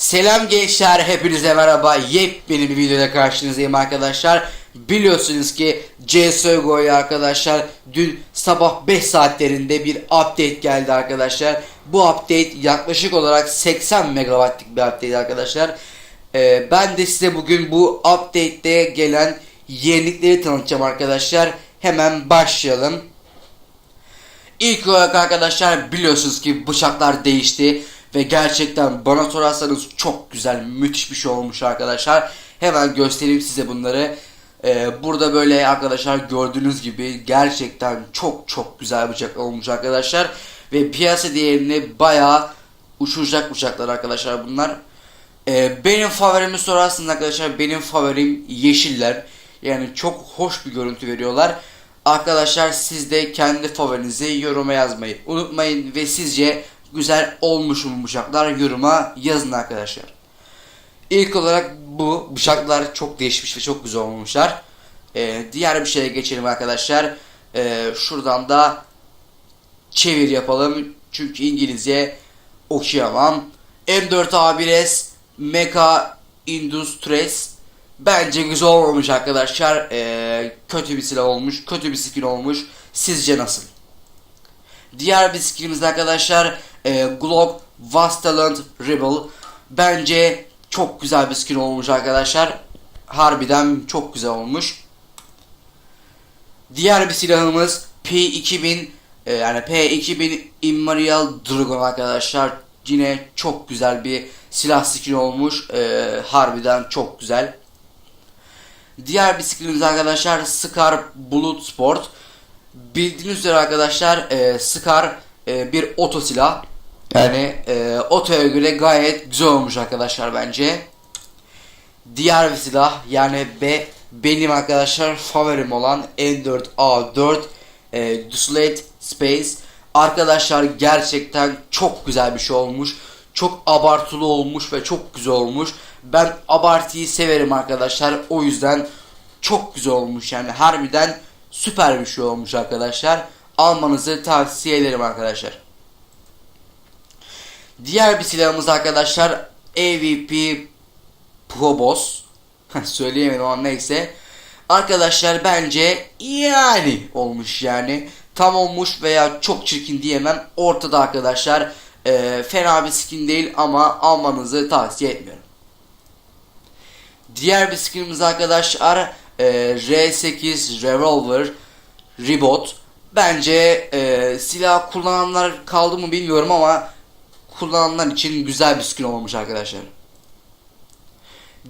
Selam gençler, hepinize merhaba. Yepyeni bir videoda karşınızdayım arkadaşlar. Biliyorsunuz ki CSGO'ya arkadaşlar dün sabah 5 saatlerinde bir update geldi arkadaşlar. Bu update yaklaşık olarak 80 megabaytlık bir update arkadaşlar. Ee, ben de size bugün bu update'te gelen yenilikleri tanıtacağım arkadaşlar. Hemen başlayalım. İlk olarak arkadaşlar biliyorsunuz ki bıçaklar değişti ve gerçekten bana sorarsanız çok güzel müthiş bir şey olmuş arkadaşlar. Hemen göstereyim size bunları. Ee, burada böyle arkadaşlar gördüğünüz gibi gerçekten çok çok güzel bıçak olmuş arkadaşlar. Ve piyasa değerini bayağı uçuracak bıçaklar arkadaşlar bunlar. Ee, benim favorimi sorarsanız arkadaşlar benim favorim yeşiller. Yani çok hoş bir görüntü veriyorlar. Arkadaşlar siz de kendi favorinizi yoruma yazmayı unutmayın ve sizce güzel olmuş mu bıçaklar yoruma yazın arkadaşlar. İlk olarak bu bıçaklar çok değişmiş ve çok güzel olmuşlar. Ee, diğer bir şeye geçelim arkadaşlar. Ee, şuradan da çevir yapalım. Çünkü İngilizce okuyamam. M4A1S Mecha Industries Bence güzel olmamış arkadaşlar. Ee, kötü bir silah olmuş. Kötü bir skin olmuş. Sizce nasıl? Diğer bir skinimiz arkadaşlar e, Glock Vastaland Rebel. Bence çok güzel bir skin olmuş arkadaşlar. Harbiden çok güzel olmuş. Diğer bir silahımız P2000 e, yani P2000 Imperial Dragon arkadaşlar. Yine çok güzel bir silah skin olmuş. E, harbiden çok güzel. Diğer bir skinimiz arkadaşlar Scar Blood Sport. Bildiğiniz üzere arkadaşlar e, Scar e, bir oto silah. Yani e, otoya göre gayet güzel olmuş arkadaşlar bence. Diğer bir silah yani be, benim arkadaşlar favorim olan N4A4 e, Duslate Space. Arkadaşlar gerçekten çok güzel bir şey olmuş. Çok abartılı olmuş ve çok güzel olmuş. Ben abartıyı severim arkadaşlar. O yüzden çok güzel olmuş yani harbiden süper bir şey olmuş arkadaşlar. Almanızı tavsiye ederim arkadaşlar. Diğer bir silahımız arkadaşlar AVP Probos. Söyleyemedim ama neyse. Arkadaşlar bence yani olmuş yani. Tam olmuş veya çok çirkin diyemem. Ortada arkadaşlar. Ee, fena bir skin değil ama almanızı tavsiye etmiyorum. Diğer bir skinimiz arkadaşlar e, R8 Revolver Ribot. Bence e, silah kullananlar kaldı mı bilmiyorum ama kullananlar için güzel bir skin olmuş arkadaşlar.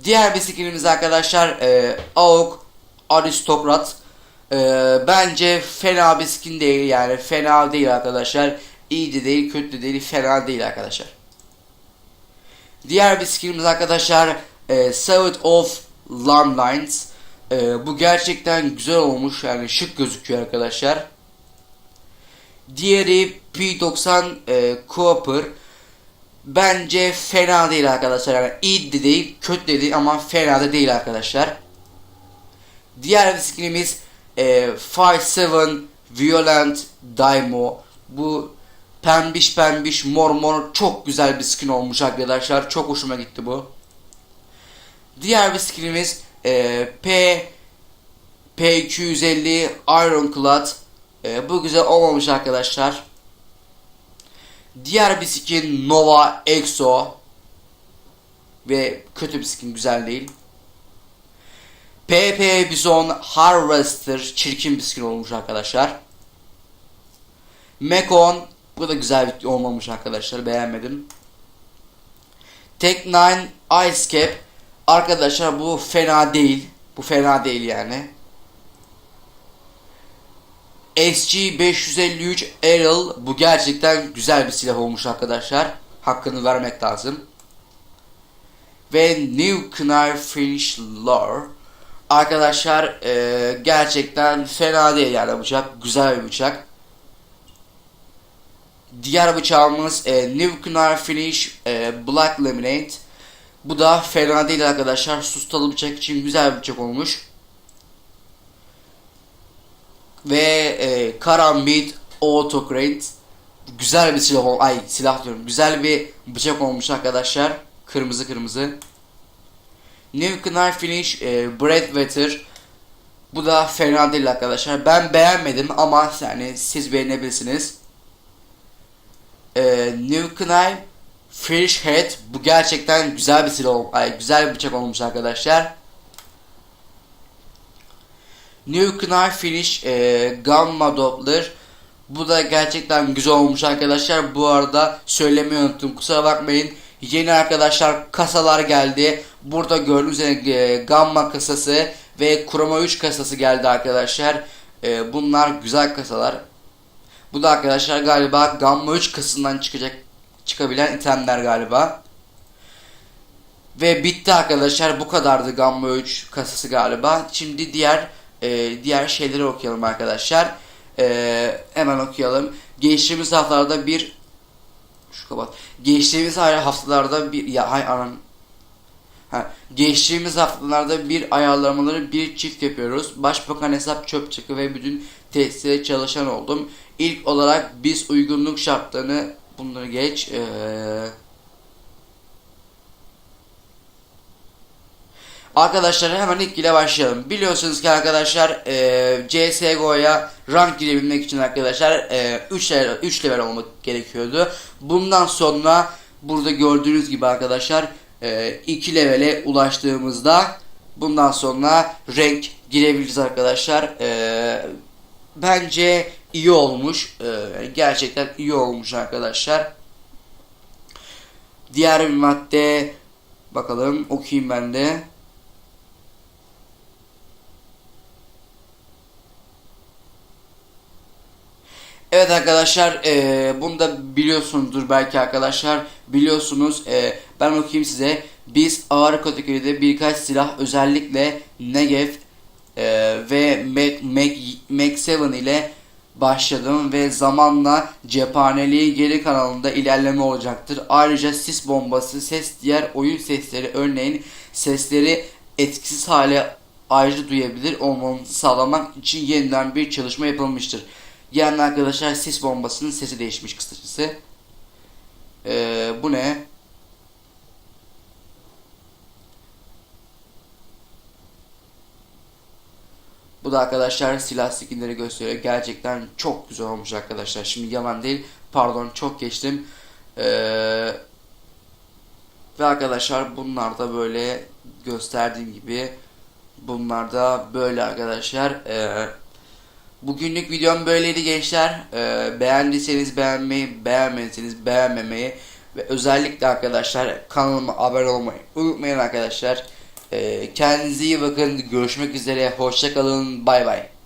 Diğer bir arkadaşlar e, AUK Aristokrat. E, bence fena bir skin değil yani fena değil arkadaşlar. İyi de değil kötü de değil fena değil arkadaşlar. Diğer bir arkadaşlar e, Savage of Lamlines. E, bu gerçekten güzel olmuş yani şık gözüküyor arkadaşlar. Diğeri P90 e, Cooper. Bence fena değil arkadaşlar. Yani iyi de değil, kötü de değil ama fena da değil arkadaşlar. Diğer bir skinimiz e, 5-7 Violent Daimo. Bu pembiş pembiş mor mor çok güzel bir skin olmuş arkadaşlar. Çok hoşuma gitti bu. Diğer bir e, P P250 Ironclad. E, bu güzel olmamış arkadaşlar. Diğer bir skin Nova Exo. Ve kötü bir skin güzel değil. PP Bison Harvester çirkin bir skin olmuş arkadaşlar. Mekon bu da güzel bir olmamış arkadaşlar beğenmedim. Tech 9 Ice Cap Arkadaşlar bu fena değil. Bu fena değil yani. SG553 Errol bu gerçekten güzel bir silah olmuş arkadaşlar. Hakkını vermek lazım. Ve New Knife Finish Lore Arkadaşlar e, gerçekten fena değil yani bıçak. Güzel bir bıçak. Diğer bıçağımız e, New Knife Finish e, Black Laminate. Bu da fena değil arkadaşlar. Sustalı bıçak için güzel bir bıçak olmuş. Ve e, Karambit Autocrate güzel bir silah ay silah diyorum. Güzel bir bıçak olmuş arkadaşlar. Kırmızı kırmızı. New Knife Finish e, Breadwetter. Bu da fena değil arkadaşlar. Ben beğenmedim ama yani siz beğenebilirsiniz. E, New Knife Finish Head. Bu gerçekten güzel bir silah, ay, güzel bir bıçak olmuş arkadaşlar. Knife Finish e, Gamma Doppler. Bu da gerçekten güzel olmuş arkadaşlar. Bu arada söylemeyi unuttum. Kusura bakmayın. Yeni arkadaşlar kasalar geldi. Burada gördüğünüz üzere e, Gamma kasası ve Chroma 3 kasası geldi arkadaşlar. E, bunlar güzel kasalar. Bu da arkadaşlar galiba Gamma 3 kasasından çıkacak çıkabilen itemler galiba. Ve bitti arkadaşlar. Bu kadardı Gamma 3 kasası galiba. Şimdi diğer e, diğer şeyleri okuyalım arkadaşlar. E, hemen okuyalım. Geçtiğimiz haftalarda bir şu kapat. Geçtiğimiz haftalarda bir ya hay anam. Ha, geçtiğimiz haftalarda bir ayarlamaları bir çift yapıyoruz. Başbakan hesap çöp çıkı ve bütün tesislere çalışan oldum. İlk olarak biz uygunluk şartlarını bunları geç. Ee, Arkadaşlar hemen ilk ile başlayalım. Biliyorsunuz ki arkadaşlar e, CSGO'ya rank girebilmek için arkadaşlar e, 3 level, 3 level olmak gerekiyordu. Bundan sonra burada gördüğünüz gibi arkadaşlar e, 2 levele ulaştığımızda bundan sonra rank girebiliriz arkadaşlar. E, bence iyi olmuş. E, gerçekten iyi olmuş arkadaşlar. Diğer bir madde bakalım okuyayım ben de. Evet arkadaşlar e, bunu da biliyorsunuzdur belki arkadaşlar biliyorsunuz e, ben okuyayım size biz ağır kategoride birkaç silah özellikle Negev e, ve Mac, Mac, Mac 7 ile başladım ve zamanla cephaneliği geri kanalında ilerleme olacaktır. Ayrıca sis bombası, ses diğer oyun sesleri örneğin sesleri etkisiz hale ayrıca duyabilir olmamızı sağlamak için yeniden bir çalışma yapılmıştır. Yani arkadaşlar sis bombasının sesi değişmiş kısacası. Ee, bu ne? Bu da arkadaşlar silah skinleri gösteriyor. Gerçekten çok güzel olmuş arkadaşlar. Şimdi yalan değil. Pardon çok geçtim. Ee, ve arkadaşlar bunlar da böyle gösterdiğim gibi bunlar da böyle arkadaşlar. Ee, Bugünlük videom böyleydi gençler. Ee, beğendiyseniz beğenmeyi, beğenmediyseniz beğenmemeyi ve özellikle arkadaşlar kanalıma abone olmayı unutmayın arkadaşlar. Ee, kendinize iyi bakın. Görüşmek üzere. Hoşçakalın. Bay bay.